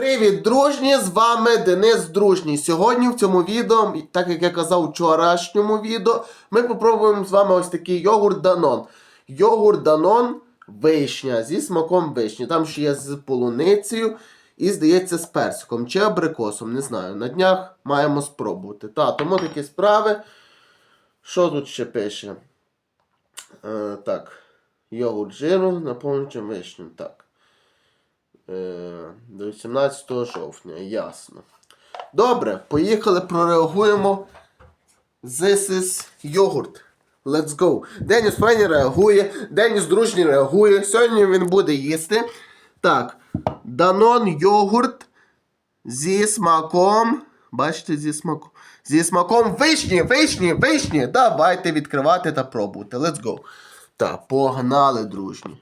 Привіт, дружні! З вами Денис Дружній. Сьогодні в цьому відео, так як я казав у вчорашньому відео, ми попробуємо з вами ось такий йогурт Данон. Йогурт Данон вишня зі смаком вишні. Там ще є з полуницею і, здається, з персиком чи абрикосом, не знаю. На днях маємо спробувати. Та, тому такі справи. Що тут ще пише? Е, так. Йогурт жиру, наповнюючим вишню. Так. Е, до 18 жовтня, ясно. Добре, поїхали, прореагуємо. This is йогурт. Let's go. Деніс Фені реагує, Деніс дружній реагує. Сьогодні він буде їсти. Так. Данон йогурт зі смаком. Бачите, зі смаком. Зі смаком вишні, вишні, вишні. Давайте відкривати та пробувати. Let's go. Так, погнали, дружні.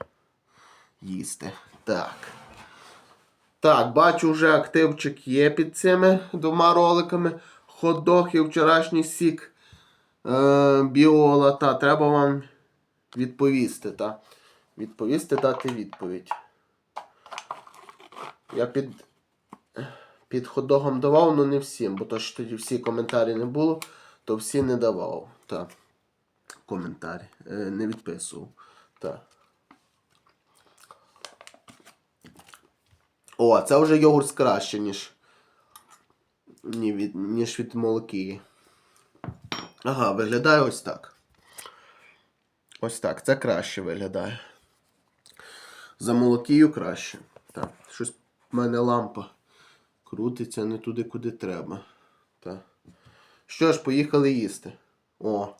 Їсти. Так. Так, бачу, вже активчик є під цими двома роликами. Хот-дог і вчорашній сік е, біола. Та, треба вам відповісти. Та. Відповісти, дати відповідь. Я під, під хот-догом давав, але не всім, бо то що тоді всі коментарі не було, то всі не давав. Та. Коментарі. Е, не відписував. Та. О, це вже йогурт краще, ніж. Ні, від, ніж від молоки. Ага, виглядає ось так. Ось так, це краще виглядає. За молокію краще. Так, щось в мене лампа крутиться не туди, куди треба. Так. Що ж, поїхали їсти. О.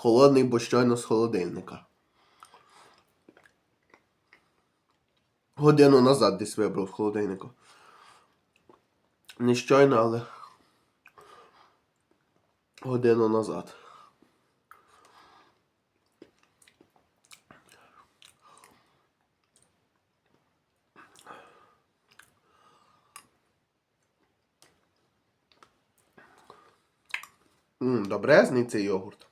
Холодний, бо щойно з холодильника. Годину назад десь вибрав з холодильника. Не щойно, але годину назад. Добрезний цей йогурт.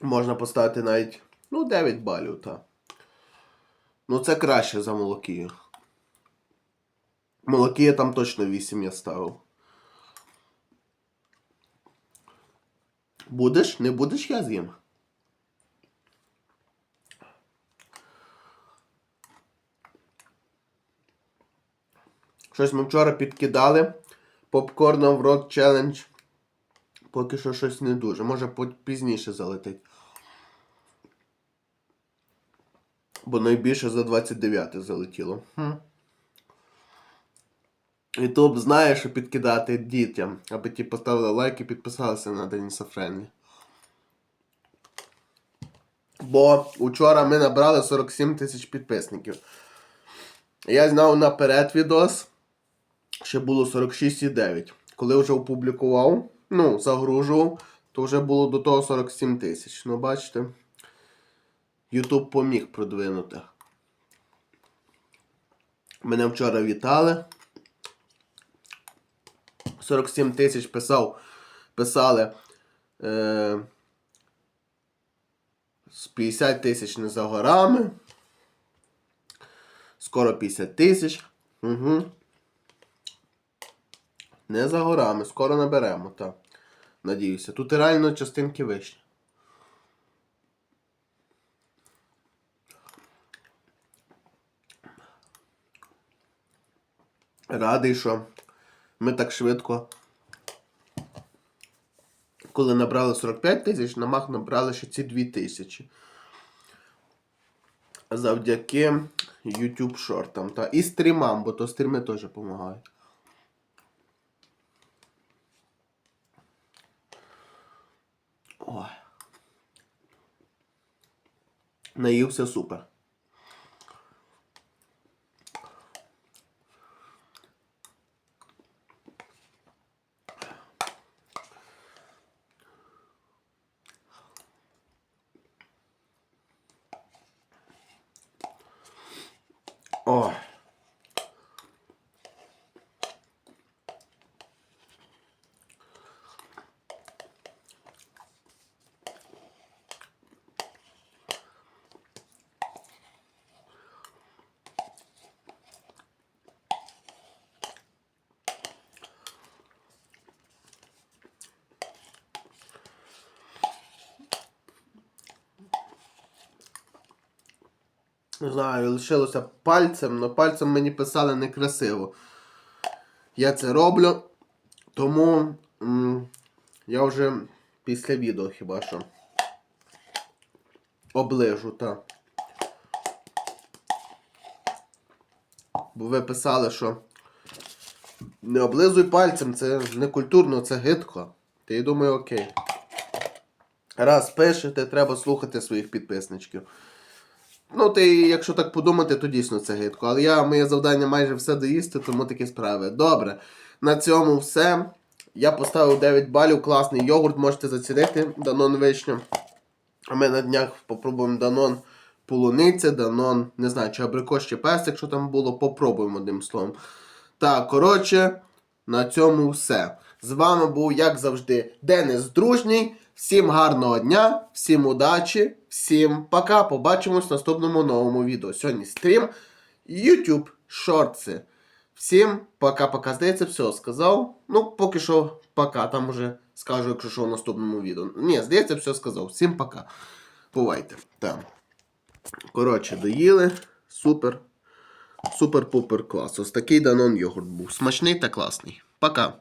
Можна поставити навіть, ну, 9 балів, так. Ну, це краще за молокію. Молокія там точно 8 я ставив. Будеш? Не будеш, я з'їм. Щось ми вчора підкидали. Попкорном в рот челендж. Поки що щось не дуже. Може пізніше залетить. Бо найбільше за 29 залетіло. Хм. Ютуб знає, що підкидати дітям, аби ті поставили лайк і підписалися на Деніса Френлі. Бо учора ми набрали 47 тисяч підписників. Я знав наперед відос, ще було 46,9. Коли вже опублікував, ну, загружував, то вже було до того 47 тисяч. Ну, бачите, Ютуб поміг продвинути. Мене вчора вітали. 47 тисяч писав, писали. Е, з 50 тисяч не за горами. Скоро 50 тисяч. Угу. Не за горами, скоро наберемо, так. Надіюся. Тут реально частинки вищі. Радий, що ми так швидко. Коли набрали 45 тисяч, на мах набрали ще ці 2 тисячі. Завдяки YouTube шортам. Та і стрімам, бо то стріми теж допомагають. Ой. Наївся супер. О. Не знаю, лишилося пальцем, але пальцем мені писали некрасиво. Я це роблю, тому м, я вже після відео хіба що оближу, так. Бо ви писали, що не облизуй пальцем, це не культурно, це гидко. Та я думаю, окей. Раз пишете, треба слухати своїх підписничків. Ну, ти, якщо так подумати, то дійсно це гидко. Але я моє завдання майже все доїсти, тому такі справи. Добре. На цьому все. Я поставив 9 балів, класний йогурт, можете зацінити Данон вишню. А ми на днях попробуємо Данон полуниця, Данон, не знаю, чи абрикос, чи песик, що там було, попробуємо одним словом. Так, коротше, на цьому все. З вами був, як завжди, Денис Дружній. Всім гарного дня, всім удачі, всім пока. Побачимось в наступному новому відео. Сьогодні стрім, YouTube, шортси. Всім пока-пока. Здається, все сказав. Ну, поки що пока. Там уже скажу, якщо що в наступному відео. Ні, здається, все сказав. Всім пока. Бувайте. Так. Коротше, доїли. Супер. Супер-пупер клас. Ось такий данон йогурт був. Смачний та класний. Пока.